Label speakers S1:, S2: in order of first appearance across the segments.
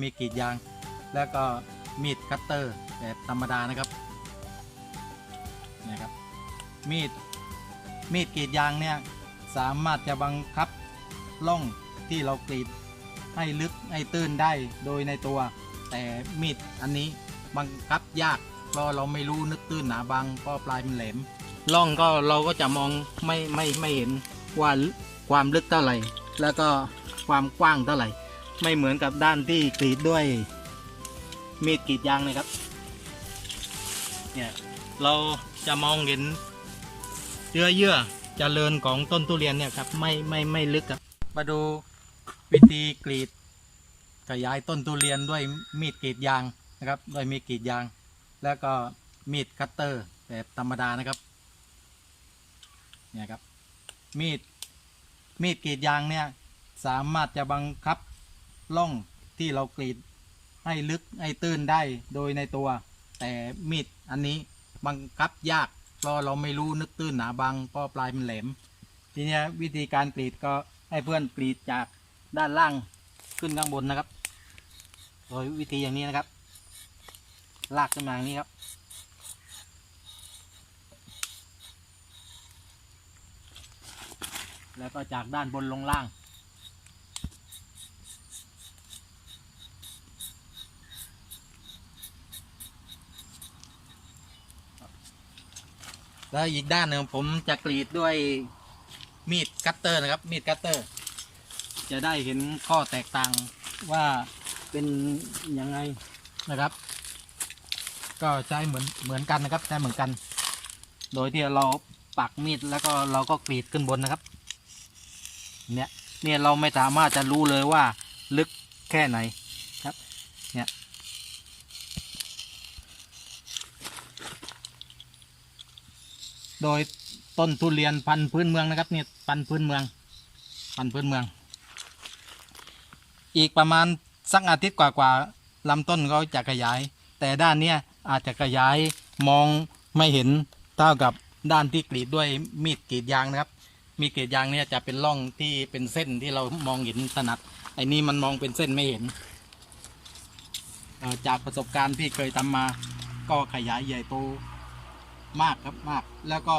S1: มีกรีดยาง แล้วก็มีดคัตเตอร์แบบธรรมดานะครับนะครับมีดมีดกรีดยางเนี่ยสามารถจะบังคับล่องที่เรากรีดให้ลึกให้ตื้นได้โดยในตัว แต่มีดอันนี้บังคับยากเพราะเราไม่รู้นึกตื้นหนาบางก็ปลายมันแหลมล่องก็เราก็จะมองไม่ไม่ไม่เห็นว่าความลึกเท่าไหร่ แล้วก็ความกว้างเท่าไหร่ ไม่เหมือนกับด้านที่กรีดด้วยมีดกรีดยางนะครับ เนี่ยเราจะมองเห็นเยื่อเยื่อเจริญของต้นทุเรียนเนี่ยครับไม่ไม่ไม่ลึกครับ มาดูวิธีกรีดขยายต้นทุเรียนด้วยมีดกรีดยางนะครับด้วยมีดกรีดยาง แล้วก็มีดคัตเตอร์แบบธรรมดานะครับเนี่ยครับมีดมีดกรีดยางเนี่ยสามารถจะบังคับ ล่องที่เรากรีดให้ลึกให้ตื้นได้โดยในตัว แต่มีดอันนี้บังคับยากเพราะเราไม่รู้นึกตื้นหนาบางก็ปลายมันแหลม ทีนี้วิธีการกรีดก็ให้เพื่อนกรีดจากด้านล่างขึ้นข้างบนนะครับโดยวิธีอย่างนี้นะครับ ลากขึ้นมาอย่างนี้ครับ แล้วก็จากด้านบนลงล่าง แล้วอีกด้านหนึ่งผมจะกรีดด้วยมีดคัตเตอร์นะครับ มีดคัตเตอร์ จะได้เห็นข้อแตกต่างว่าเป็นยังไงนะครับ ก็ใช้เหมือนเหมือนกันนะครับใช้เหมือนกัน โดยที่เราปักมีดแล้วก็เราก็กรีดขึ้นบนนะครับ เนี่ยเนี่ยเราไม่สามารถจะรู้เลยว่าลึกแค่ไหนครับ เนี่ย โดยต้นทุเรียนพันธุ์พื้นเมืองนะครับเนี่ยพันธุ์พื้นเมืองพันธุ์พื้นเมือง อีกประมาณสักอาทิตย์กว่าๆลำต้นเขาจะขยาย แต่ด้านเนี้ยอาจจะขยายมองไม่เห็นเท่ากับด้านที่กรีดด้วยมีดกรีดยางนะครับ มีดกรีดยางเนี่ยจะเป็นร่องที่เป็นเส้นที่เรามองเห็นถนัดไอ้นี่มันมองเป็นเส้นไม่เห็น จากประสบการณ์ที่เคยทำมาก็ขยายใหญ่โต มากครับมาก แล้วก็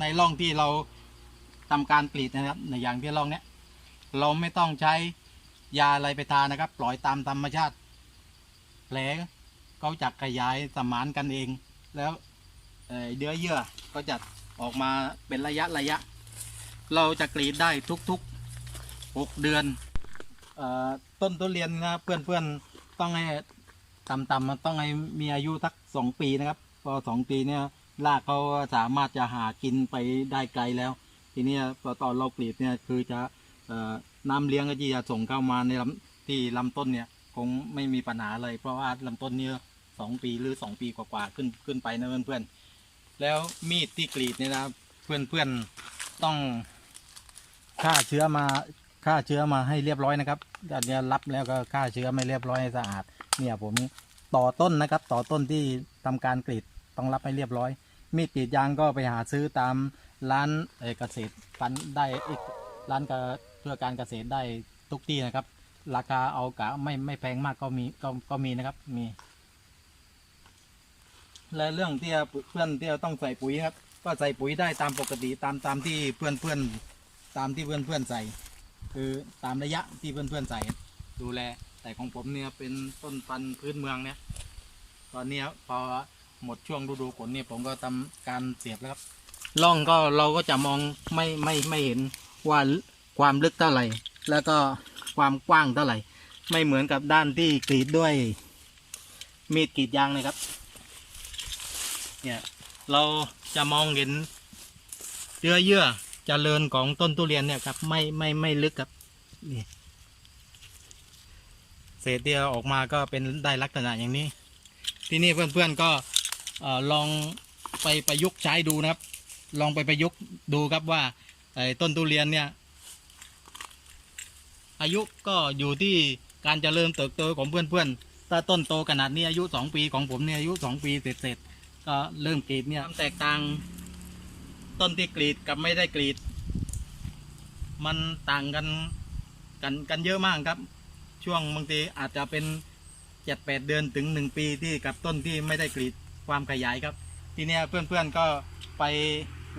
S1: ในร่องที่เราทำการกรีดนะครับ ในอย่างที่ร่องเนี้ยเราไม่ต้องใช้ยาอะไรไปทานะครับ ปล่อยตามธรรมชาติแผลเขาจะขยายสมานกันเอง แล้วเนื้อเยื่อก็จะออกมาเป็นระยะระยะ เราจะกรีดได้ทุกๆหกเดือนออต้นทุเรียนนะเพื่อนๆต้องให้ต่ำๆมันต้องให้มีอายุสักสองปีนะครับ พอสองปีเนี่ย รากเขาสามารถจะหากินไปได้ไกลแล้ว ทีนี้ตอนเรากรีดเนี่ยคือจะออน้ำเลี้ยงก็จะส่งเข้ามาในลำที่ลำต้นเนี่ยคงไม่มีปัญหาเลยเพราะว่าลำต้นเนี่ยสองปีหรือสองปีกว่าๆขึ้นขึ้นไปนะเพื่อนๆแล้วมีดที่กรีดเนี่ยนะเพื่อนๆต้องฆ่าเชื้อมาฆ่าเชื้อมาให้เรียบร้อยนะครับอันนี้รับแล้วก็ฆ่าเชื้อไม่เรียบร้อยสะอาด เนี่ยผมต่อต้นนะครับ ต่อต้นที่ทำการกรีด ต้องรับให้เรียบร้อย มีดกรีดยางก็ไปหาซื้อตามร้านเกษตรฟันได้อีกร้านเพื่อการเกษตรได้ทุกที่นะครับ ราคาเอากะไม่ไม่แพงมากก็มีก็ก็มีนะครับมี และเรื่องที่เพื่อนที่ต้องใส่ปุ๋ยครับ ก็ใส่ปุ๋ยได้ตามปกติตามตามที่เพื่อนเพื่อนตามที่เพื่อนเพื่อนใส่ คือตามระยะที่เพื่อนเพื่อนใส่ ดูแลแต่ของผมเนี่ยเป็นต้นพันธุ์พื้นเมืองเนี่ย ตอนนี้ครับพอ หมดช่วงฤดูฝนเนี่ยผมก็ทำการเสียบแล้วครับล่องก็เราก็จะมองไม่ไม่ไม่เห็นว่าความลึกเท่าไหร่ แล้วก็ความกว้างเท่าไหร่ ไม่เหมือนกับด้านที่กรีดด้วย มีดกรีดยางนะครับ เนี่ยเราจะมองเห็นเยื่อเยื่อเจริญของต้นทุเรียนเนี่ยครับ ไม่ไม่ไม่ลึกครับนี่เศษเดียวออกมาก็เป็นได้ลักษณะอย่างนี้ ที่นี่เพื่อนๆก็ อลองไปประยุกต์ใช้ดูนะครับ ลองไปประยุกต์ดูครับว่าไอ้ต้นทุเรียนเนี่ย อายุก็อยู่ที่การจเจริญเติบโตของเพื่อนๆถ้าต้นโตขนาดนี้อายุสองปีของผมเนี่ยอายุสองปีเสร็จๆก็เริ่มกรีดเนี่ยแตกต่างต้นที่กรีดกับไม่ได้กรีด มันต่างกันกันกันเยอะมากครับ ช่วงบางทีอาจจะเป็นเจ็ดแปดเดือนถึงหนึ่งปีที่กับต้นที่ไม่ได้กรีด ความขยายครับ ทีเนี้ยเพื่อนๆก็ไป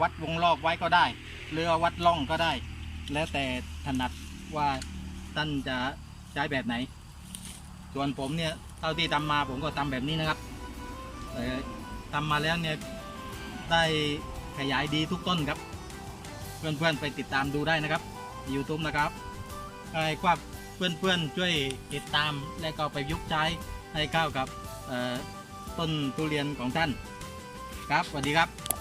S1: วัดวงรอบไว้ก็ได้ หรือวัดล่องก็ได้ แล้วแต่ถนัดว่าท่านจะใช้แบบไหน ส่วนผมเนี่ยเท่าที่ทำมาผมก็ทำแบบนี้นะครับทำมาแล้วเนี่ยได้ขยายดีทุกต้นครับ เพื่อนๆไปติดตามดูได้นะครับ YouTube นะครับไอ้กว่าเพื่อนๆช่วยติดตามและก็ไปยุกใช้ให้เข้ากับเอ่อ ต้นทุเรียนของท่าน ครับสวัสดีครับ